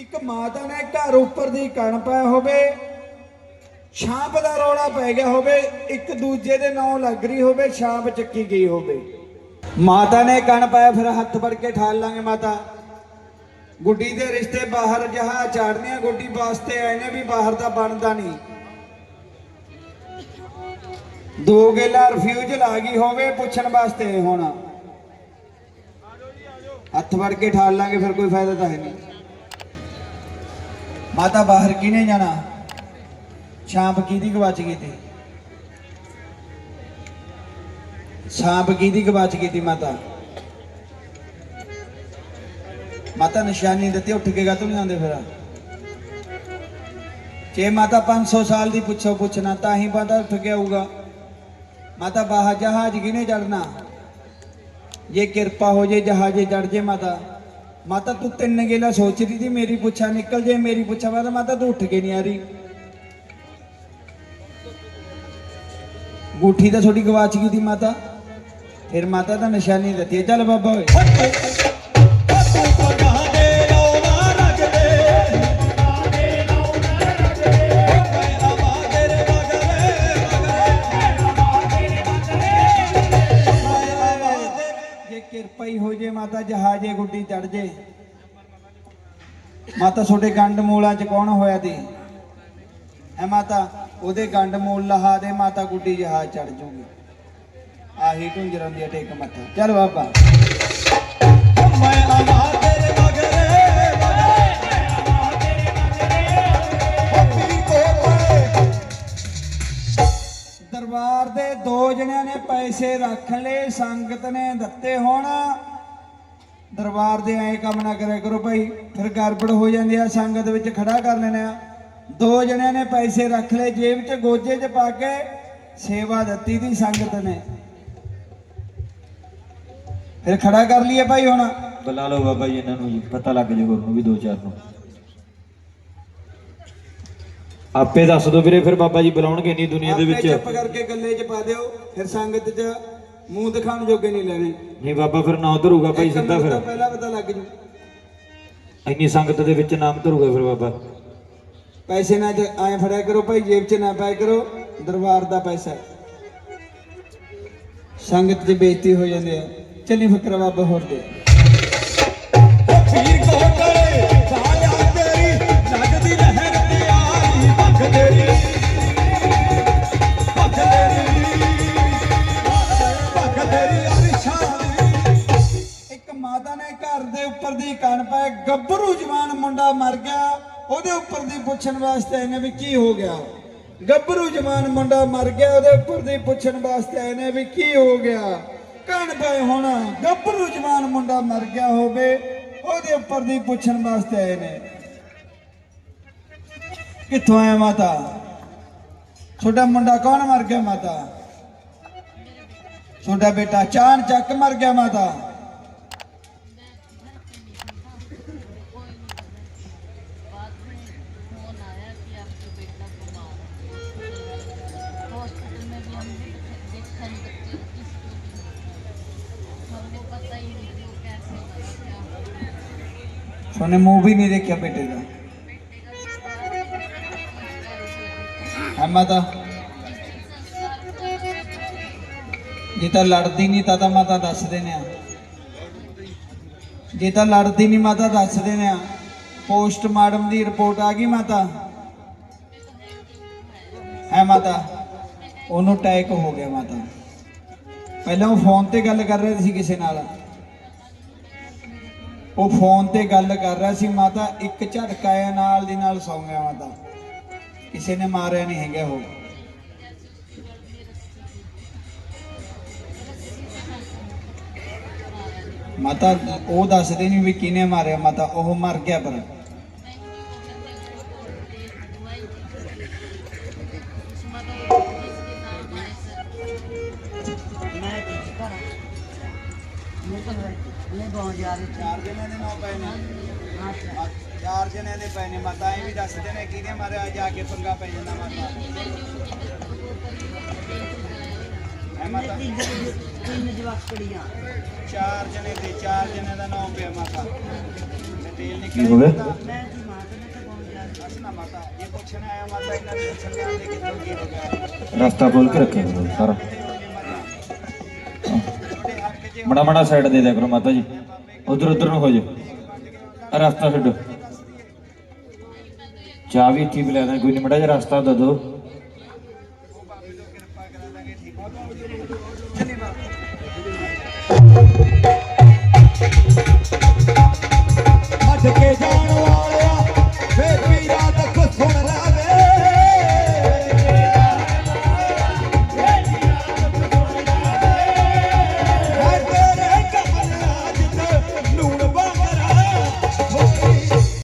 ਇੱਕ ਮਾਤਾ ਨੇ ਘਰ ਉੱਪਰ ਦੀ ਕਣ ਪਾਇਆ ਹੋਵੇ, ਛਾਂਪ ਦਾ ਰੌਲਾ ਪੈ ਗਿਆ ਹੋਵੇ, ਇੱਕ ਦੂਜੇ ਦੇ ਨਾਂ ਲੱਗ ਰਹੀ ਹੋਵੇ, ਛਾਂਪ ਚੱਕੀ ਗਈ ਹੋਵੇ। ਮਾਤਾ ਨੇ ਕਣ ਪਾਇਆ, ਫਿਰ ਹੱਥ ਫੜ ਕੇ ਠਾਲ ਲਾਂਗੇ ਮਾਤਾ। ਗੁੱਡੀ ਦੇ ਰਿਸ਼ਤੇ ਬਾਹਰ ਜਹਾ ਚਾੜਨੀਆਂ ਗੁੱਡੀ ਵਾਸਤੇ ਆਏ ਨੇ ਵੀ ਬਾਹਰ ਦਾ ਬਣਦਾ ਨਹੀਂ। ਦੋ ਗੇਲਾ ਰਿਫਿਊਜ਼ਲ ਆ ਗਈ ਹੋਵੇ, ਪੁੱਛਣ ਵਾਸਤੇ ਆਏ ਹੋਣਾ। ਹੱਥ ਫੜ ਕੇ ਠਾਲ ਲਾਂਗੇ, ਫਿਰ ਕੋਈ ਫਾਇਦਾ ਤਾਂ ਹੈ ਨਹੀਂ। ਮਾਤਾ ਬਾਹਰ ਕਿਨੇ ਜਾਣਾ? ਸ਼ਾਂਪ ਕਿਹਦੀ ਗਵਾਚ ਗਈ ਤੀ? ਸ਼ਾਂਪ ਕਿਹਦੀ ਗਵਾਚ ਗਈ ਤੀ ਮਾਤਾ? ਮਾਤਾ ਨਿਸ਼ਾਨੀ ਦਿੱਤੀ, ਉੱਠ ਕੇ ਗਾ ਤੂੰ ਨਹੀਂ ਫਿਰ? ਜੇ ਮਾਤਾ 500 ਸਾਲ ਦੀ ਪੁੱਛੋ ਪੁੱਛਣਾ, ਤਾਂ ਹੀ ਬੰਦਾ ਉੱਠ ਕੇ ਆਊਗਾ। ਮਾਤਾ ਬਾਹਰ ਜਹਾਜ਼ ਕਿਨੇ ਚੜਨਾ ਜੇ ਕਿਰਪਾ ਹੋ ਜੇ, ਜਹਾਜ਼ੇ ਚੜ ਜੇ ਮਾਤਾ। ਮਾਤਾ ਤੂੰ ਤਿੰਨ ਗੇਲਾ ਸੋਚ ਰਹੀ ਸੀ, ਮੇਰੀ ਪੁੱਛਾ ਨਿਕਲ ਜੇ, ਮੇਰੀ ਪੁੱਛਾ ਮਾਤਾ ਮਾਤਾ ਤੂੰ ਉੱਠ ਕੇ ਨਹੀਂ ਆ ਰਹੀ। ਗੂਠੀ ਤਾਂ ਥੋੜੀ ਗਵਾਚ ਗਈ ਦੀ ਮਾਤਾ। ਫਿਰ ਮਾਤਾ ਤਾਂ ਨਿਸ਼ਾਨੀ ਦਿੱਤੀ ਚੱਲ ਬਾਬਾ ਓਏ। ਹੀ ਹੋ ਜੇ ਮਾਤਾ ਜਹਾਜੇ ਗੁੱਡੀ ਚੜ ਜੇ। ਮਾਤਾ ਤੁਹਾਡੇ ਗੰਡ ਮੂਲਾਂ ਚ ਕੌਣ ਹੋਇਆ ਤੇ ਐ ਮਾਤਾ, ਉਹਦੇ ਗੰਡ ਮੂਲ ਲਹਾ ਦੇ, ਮਾਤਾ ਗੁੱਡੀ ਜਹਾਜ ਚੜ ਜੂਗੀ। ਆਹੀ ਢੁੰਜਰਾਂ ਦੀ ਟੇਕ ਮੱਥਾ ਚੱਲ ਬਾਬਾ। ਮੈਂ ਆਵਾ ਤੇਰੇ ਮਗਰੇ ਦਰਬਾਰ ਦੇ ਦੋ ਜਣਿਆਂ ਨੇ ਪੈਸੇ ਰੱਖ ਲਏ, ਸੰਗਤ ਨੇ ਦਿੱਤੇ ਹੋਣਾ। ਦਰਬਾਰ ਦੇ ਐ ਕੰਮ ਨਾ ਕਰਿਆ ਕਰੋ ਭਾਈ। ਫਿਰ ਗੜਬੜ ਹੋ ਜਾਂਦੀ ਆ ਸੰਗਤ ਵਿੱਚ ਖੜਾ ਕਰ ਲੈਣੇ ਆ। ਦੋ ਜਣਿਆਂ ਨੇ ਪੈਸੇ ਰੱਖ ਲਏ ਜੇਬ 'ਚ ਗੋਜੇ 'ਚ ਪਾ ਕੇ ਸੇਵਾ ਦਿੱਤੀ ਦੀ ਸੰਗਤ ਨੇ। ਫਿਰ ਖੜਾ ਕਰ ਲਈਏ ਭਾਈ ਹੁਣ। ਬੁਲਾ ਲਓ ਬਾਬਾ ਜੀ ਇਹਨਾਂ ਨੂੰ ਜੀ ਪਤਾ ਲੱਗ ਜਾਊਗਾ ਉਹਨੂੰ ਵੀ ਦੋ ਚਾਰ ਨੂੰ। ਆਪੇ ਦੱਸ ਦਿਓ ਵੀਰੇ ਫਿਰ ਬਾਬਾ ਜੀ ਬੁਲਾਉਣਗੇ ਨਹੀਂ ਦੁਨੀਆ ਦੇ ਆਪੇ ਚੁੱਪ ਵਿੱਚ ਕਰਕੇ ਗੱਲੇ 'ਚ ਪਾ ਦਿਓ ਫਿਰ ਸੰਗਤ 'ਚ ਮੂੰਹ ਦਿਖਾਉਣ ਜੋਗੇ ਨਹੀਂ ਲੈਣੇ। ਨਹੀਂ ਬਾਬਾ ਫਿਰ ਨਾ ਧਰੂਗਾ ਭਾਈ ਸਿੱਧਾ ਫਿਰ। ਪਹਿਲਾਂ ਪਤਾ ਲੱਗ ਜੂ। ਇੰਨੀ ਸੰਗਤ ਦੇ ਵਿੱਚ ਨਾਮ ਧਰੂਗਾ ਫਿਰ ਬਾਬਾ। ਪੈਸੇ ਨਾ ਐ ਫੜਿਆ ਕਰੋ ਭਾਈ ਜੇਬ 'ਚ ਨਾ ਪਾਇਆ ਕਰੋ ਦਰਬਾਰ ਦਾ ਪੈਸਾ। ਸੰਗਤ 'ਚ ਬੇਇੱਜ਼ਤੀ ਹੋ ਜਾਂਦੀ ਆ ਚੱਲੀ ਫਕਰ ਬਾਬਾ ਹੋਰ ਦੇ। ਦੀ ਕਣ ਪਾਇਆ ਗੱਭਰੂ ਜਵਾਨ ਮੁੰਡਾ ਮਰ ਗਿਆ। ਉਹਦੇ ਉੱਪਰ ਦੀ ਪੁੱਛਣ ਵਾਸਤੇ ਇਹਨੇ ਵੀ ਕੀ ਹੋ ਗਿਆ। ਗੱਭਰੂ ਜਵਾਨ ਮੁੰਡਾ ਮਰ ਗਿਆ, ਉਹਦੇ ਉੱਪਰ ਦੀ ਪੁੱਛਣ ਵਾਸਤੇ ਇਹਨੇ ਵੀ ਕੀ ਹੋ ਗਿਆ। ਕਣ ਪਏ ਹੁਣ ਗੱਭਰੂ ਜਵਾਨ ਮੁੰਡਾ ਮਰ ਗਿਆ ਹੋਵੇ, ਉਹਦੇ ਉੱਪਰ ਦੀ ਪੁੱਛਣ ਵਾਸਤੇ ਆਏ ਨੇ। ਕਿੱਥੋਂ ਆਇਆ ਮਾਤਾ? ਤੁਹਾਡਾ ਮੁੰਡਾ ਕੌਣ ਮਰ ਗਿਆ ਮਾਤਾ? ਤੁਹਾਡਾ ਬੇਟਾ ਚਾਨ ਚੱਕ ਮਰ ਗਿਆ ਮਾਤਾ। ਤੁਹਾਨੇ ਮੂਵੀ ਨਹੀਂ ਦੇਖਿਆ ਬੇਟੇ ਦਾ बेटे का संस्कार भी नहीं किया, संस्कार हुआ। ਹੈ ਮਾਤਾ संस्कार हुआ। ਜੇ ਤਾਂ ਲੜਦੀ ਨਹੀਂ ਤਾਂ ਤਾਂ ਮਾਤਾ ਦੱਸ ਦੇਣੇ ਆ ਜੇ ਤਾਂ ਲੜਦੀ ਨਹੀਂ ਮਾਤਾ ਦੱਸ ਦੇਣੇ ਆ ਪੋਸਟਮਾਰਟਮ ਦੀ ਰਿਪੋਰਟ ਆ ਗਈ ਮਾਤਾ ਹੈ ਮਾਤਾ ਉਹਨੂੰ ਅਟੈਕ ਹੋ ਗਿਆ ਮਾਤਾ ਪਹਿਲਾਂ ਉਹ ਫੋਨ ਤੇ ਗੱਲ ਕਰ ਰਿਹਾ ਸੀ ਕਿਸੇ ਨਾਲ ਉਹ ਫੋਨ ਤੇ ਗੱਲ ਕਰ ਰਿਹਾ ਸੀ, ਮਾਤਾ, ਇੱਕ ਝਟਕਾ ਆਇਆ ਨਾਲ ਦੀ ਨਾਲ ਸੌਂ ਗਿਆ ਮਾਤਾ। ਕਿਸੇ ਨੇ ਮਾਰਿਆ ਨਹੀਂ ਹੈਗਾ ਉਹ। ਮਾਤਾ, ਉਹ ਦੱਸਦੇ ਨਹੀਂ ਵੀ ਕਿਹਨੇ ਮਾਰਿਆ, ਮਾਤਾ, ਉਹ ਮਰ ਗਿਆ ਪਰ। ਚਾਰ ਜਣਿਆਂ ਦੇ ਨਾਂ ਪਏ ਨੇ। ਚਾਰ ਜਣਿਆਂ ਦੇ ਪਏ ਨੇ। ਮਾਤਾ ਇਹ ਵੀ ਦੱਸਦੇ ਨੇ ਕਿਹਨੇ ਮਾਰਿਆ ਜਾ ਕੇ ਪੰਗਾ ਪੈ ਜਾਂਦਾ ਮਾਤਾ। ਹੈ ਮਾਤਾ? ਤਿੰਨ ਜਵਾਕੜੀਆਂ ਚਾਰ ਜਣੇ ਚਾਰ ਜਣੇ ਦਾ ਨਾਮ ਪਿਆ ਮਾਤਾ। ਡਿਟੇਲ ਕੀ ਹੋ ਗਿਆ? ਨਿਕਲ ਮੈਂ ਦੀ ਮਾਂ ਇਹ ਪੁੱਛਣ ਆਇਆ ਮਾਤਾ ਇਹਨਾਂ ਦੇ ਪੁੱਛਣ ਜਾਂਦੇ ਕਿੱਥੋਂ ਕੀ ਹੋ ਗਿਆ ਰਸਤਾ ਬੋਲ ਕੇ ਰੱਖਿਆ ਸਾਰਾ। ਤੁਹਾਡੇ ਹੱਕ ਸਾਈਡ ਦੇ ਦਿਆ ਕਰੋ ਮਾਤਾ ਜੀ। ਉਧਰ ਉਧਰ ਨੂੰ ਹੋ ਜਾਓ। ਰਸਤਾ ਛੱਡੋ। ਚਾਹ ਵੀ ਇੱਥੇ ਮਿਲਿਆ ਕੋਈ ਨਹੀਂ ਮੜਾ ਜਿਹਾ ਰਸਤਾ ਦੇ ਦਿਓ। ਛੱਡ ਕੇ ਜਾਣ